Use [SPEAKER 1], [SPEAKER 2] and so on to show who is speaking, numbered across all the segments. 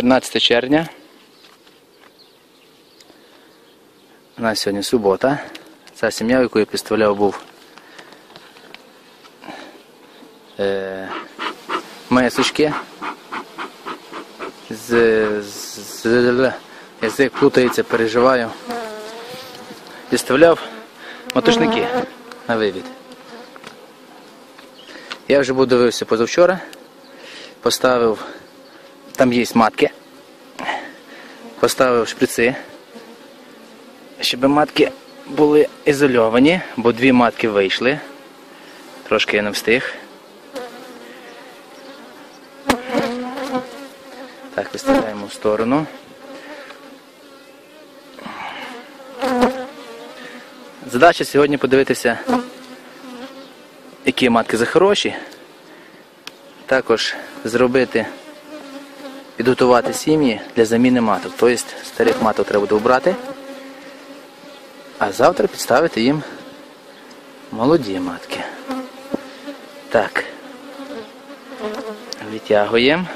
[SPEAKER 1] 14 червня. У нас сьогодні субота. Ця сім'я, яку я представляв, був е, месочки. З, з, з, язик плутається, переживаю. Відставляв мотошники на вивід. Я вже був дивився позавчора, поставив, там є матки, поставив шприци, щоб матки були ізольовані, бо дві матки вийшли. Трошки я не встиг. Так, виставляємо в сторону. Задача сьогодні подивитися, які матки за хороші. Також зробити, підготувати сім'ї для заміни маток. Тобто старих маток треба буде обрати, а завтра підставити їм молоді матки. Так. Витягуємо.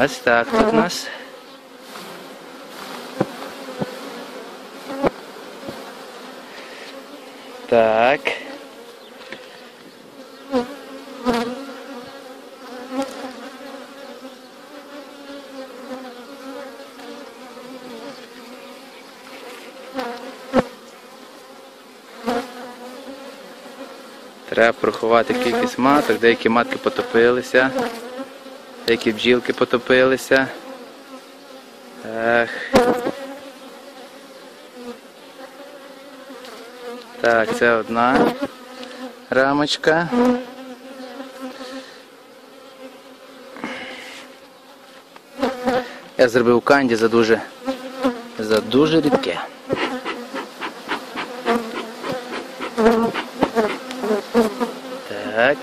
[SPEAKER 1] Ось так тут у нас. Так. Треба порахувати кількість маток, деякі матки потопилися, деякі бджілки потопилися. Ех. Так, це одна рамочка. Я зробив канді за дуже за дуже рідке. Так.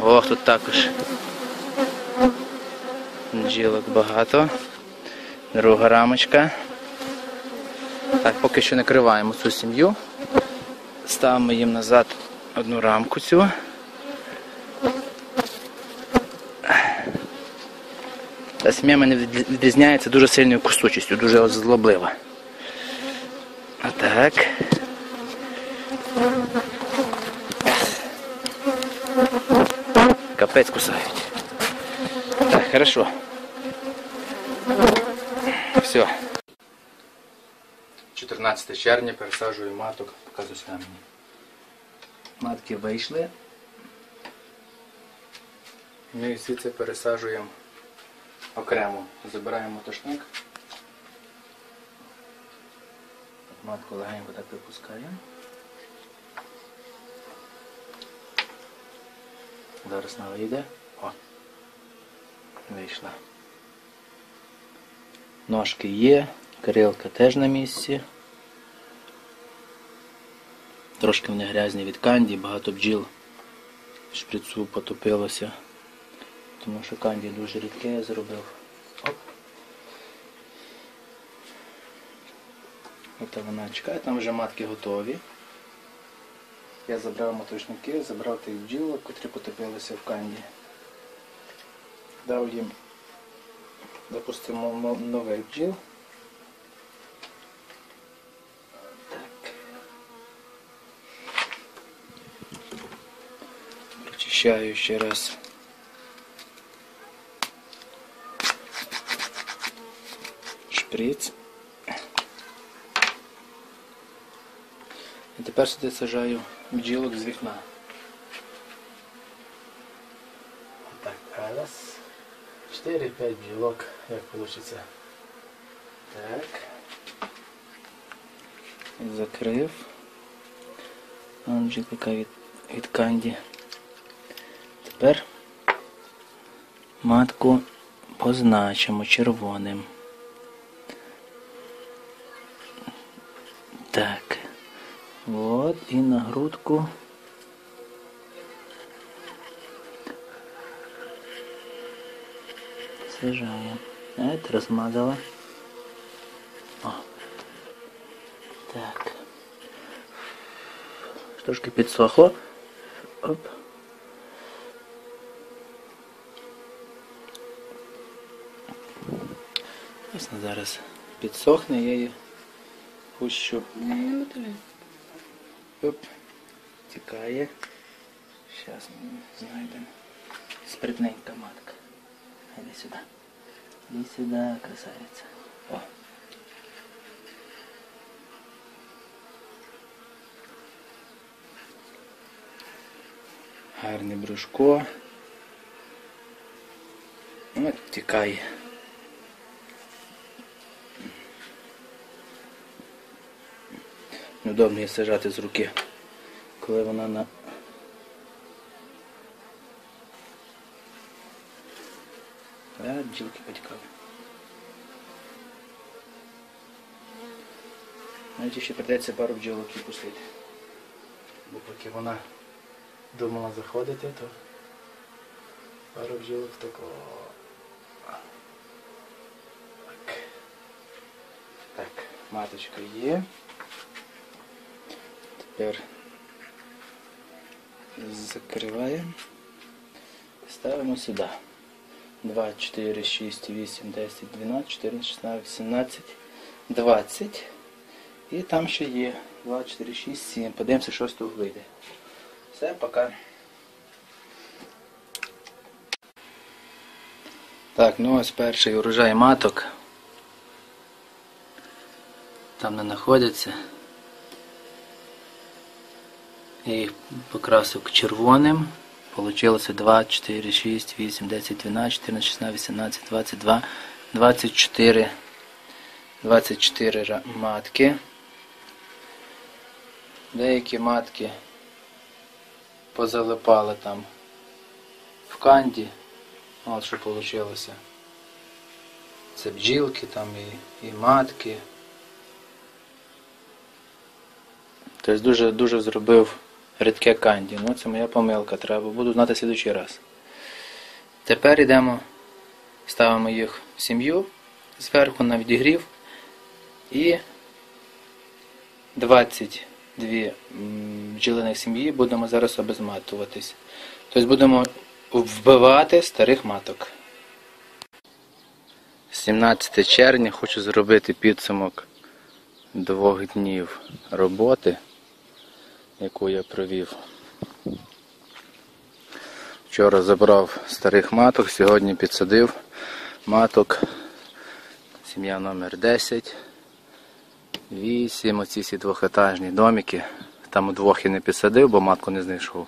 [SPEAKER 1] Ох, тут також бджілок багато. Друга рамочка. Так, поки що накриваємо цю сім'ю. Ставимо їм назад одну рамку цю. Та сім'я мене відрізняється дуже сильною кусучістю, дуже озлоблива. Отак. Капець кусають. Так, хорошо. Все. 14 червня пересаджую маток, показую мені. Матки вийшли. Ми всі це пересаджуємо окремо. Забираємо мотошник. Матку легенько так випускаємо. Зараз вона вийде. О! Вийшла. Ножки є, крилка теж на місці. Трошки вони грязні від канді, багато бджіл шприцу потопилося. Тому що канді дуже рідке я зробив. Оп. Ось вона чекає, там вже матки готові. Я забрав моточники, забрав тих бджілок, котрі потопилися в канді. Дав їм, допустимо, нових бджіл. Прочищаю ще раз. Шприц. Тепер сюди сажаю бджілок з вікна. Отак, раз. 4-5 бджілок, як вийде. Так. Закрив. Бджілка від, від канді. Тепер матку позначимо червоним. і на грудку. Сажаємо. От, розмазала. О. Так. Трошки підсохло. Оп. Ось вона зараз підсохне, я її пущу.
[SPEAKER 2] Не, не мотиви.
[SPEAKER 1] Оп. Тікає. Зараз ми знайдемо. Спритненька матка. Іди сюди. Іди сюди, красавиця. О. Гарне брюшко. От тікає. Неудобно її сажати з руки, коли вона на А, бджілки потікали. Навіть ще придеться пару бджілок і пустити. Бо поки вона думала заходити, то пару бджілок такого. Так. Так, маточка є. Тепер закриваємо. Ставимо сюди. 2, 4, 6, 8, 10, 12, 14, 16, 18, 20. І там ще є 2, 4, 6, 7. Подивимося, що з того вийде. Все, пока. Так, ну ось перший урожай маток. Там не знаходяться. Я їх покрасив червоним. Получилося 2, 4, 6, 8, 10, 12, 14, 16, 18, 22, 24, 24 матки. Деякі матки позалипали там в канді. От що вийшло. Це бджілки там і, і матки. Тобто дуже, дуже зробив рідке канді. Ну це моя помилка, треба буду знати слідучий раз. Тепер йдемо, ставимо їх в сім'ю зверху на відігрів і 22 м, бджолиних сім'ї будемо зараз обезматуватись. Тобто будемо вбивати старих маток. 17 червня хочу зробити підсумок двох днів роботи яку я провів. Вчора забрав старих маток, сьогодні підсадив маток. Сім'я номер 10. 8, оці всі двохетажні домики. Там у двох і не підсадив, бо матку не знайшов.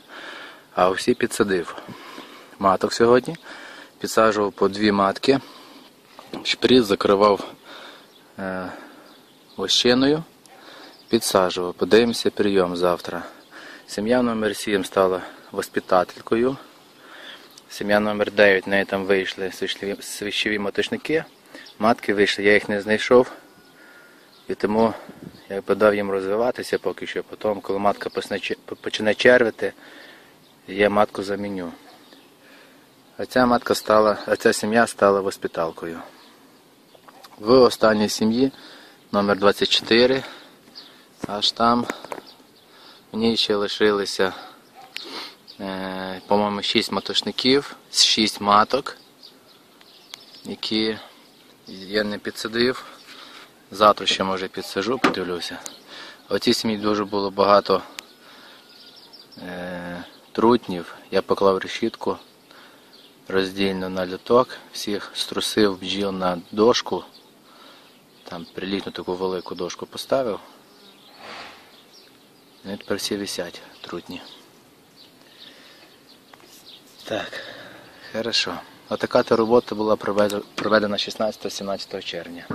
[SPEAKER 1] А усі підсадив. Маток сьогодні. Підсаджував по дві матки. Шприц закривав е, вощиною підсаджував. Подивимося прийом завтра. Сім'я номер 7 стала воспитателькою. Сім'я номер 9 в неї там вийшли свищові моточники. Матки вийшли, я їх не знайшов. І тому я подав їм розвиватися поки що. Потім, коли матка почне червити, я матку заміню. А ця матка стала, а ця сім'я стала воспиталкою. В останній сім'ї номер 24 Аж там ній ще лишилися, е, по-моєму, 6 матошників, 6 маток, які я не підсадив. Завтра ще може підсажу, подивлюся. В цій сім'ї дуже було багато е, трутнів. Я поклав решітку роздільно на люток, всіх струсив бджіл на дошку. Там прилітну таку велику дошку поставив. Вони тепер всі висять трутні. Так, хорошо. Отака то робота була проведена- проведена 16-17 червня.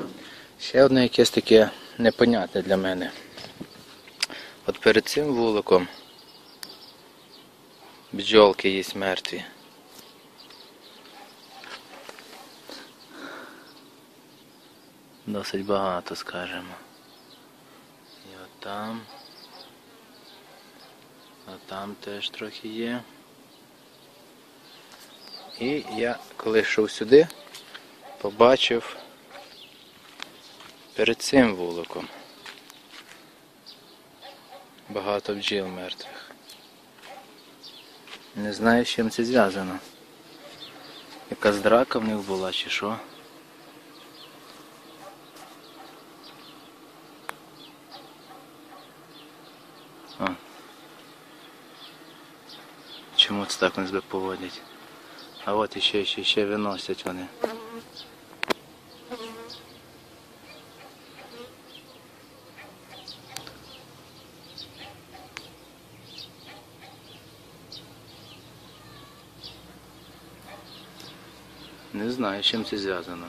[SPEAKER 1] Ще одне якесь таке непонятне для мене. От перед цим вуликом бджолки є мертві. Досить багато, скажемо. І от там. А там теж трохи є. І я коли йшов сюди, побачив перед цим вуликом. Багато бджіл мертвих. Не знаю, з чим це зв'язано. Якась драка в них була чи що. О. Це так вони себе поводять? А от іще, ще, ще виносять вони. Не знаю, з чим це зв'язано.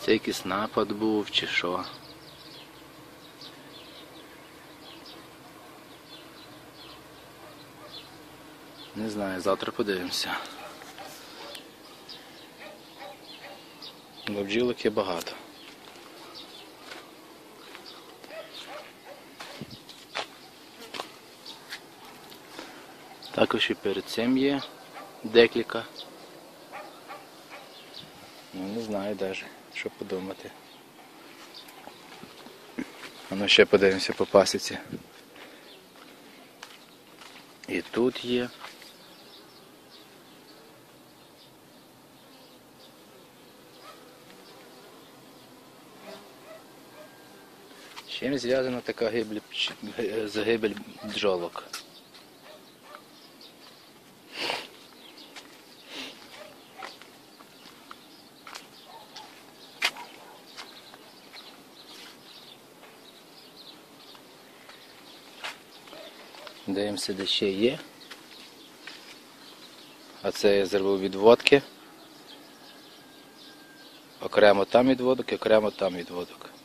[SPEAKER 1] Це якийсь напад був чи що. Не знаю, завтра подивимося. Бо бджілок є багато. Також і перед цим є декілька. Ну не знаю навіть, що подумати. А ну ще подивимося по пасіці. І тут є. Чим зв'язана така гибель, загибель бджолок? Дивимося, де ще є. А це я зробив відводки. Окремо там відводок і окремо там відводок.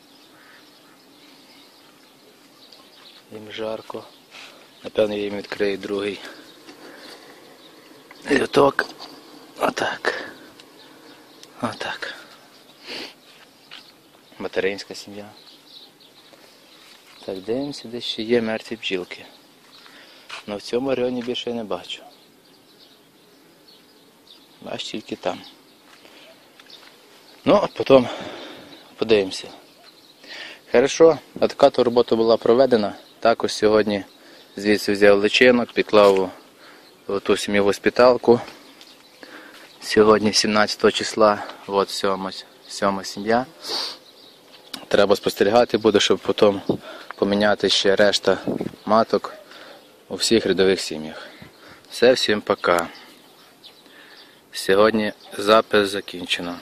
[SPEAKER 1] Їм жарко. Напевно, їм відкрию другий люток. Отак. Отак. Материнська сім'я. Так, дивимося, де ще є мертві бджілки. Але в цьому районі більше не бачу. Аж тільки там. Ну, а потім подивимося. Хорошо, така то робота була проведена. Також сьогодні звідси взяв личинок, підклав ту сім'ю в госпіталку. Сьогодні 17 числа, от сьома, сьома сім'я. Треба спостерігати буде, щоб потім поміняти ще решта маток у всіх рядових сім'ях. Все, всім пока. Сьогодні запис закінчено.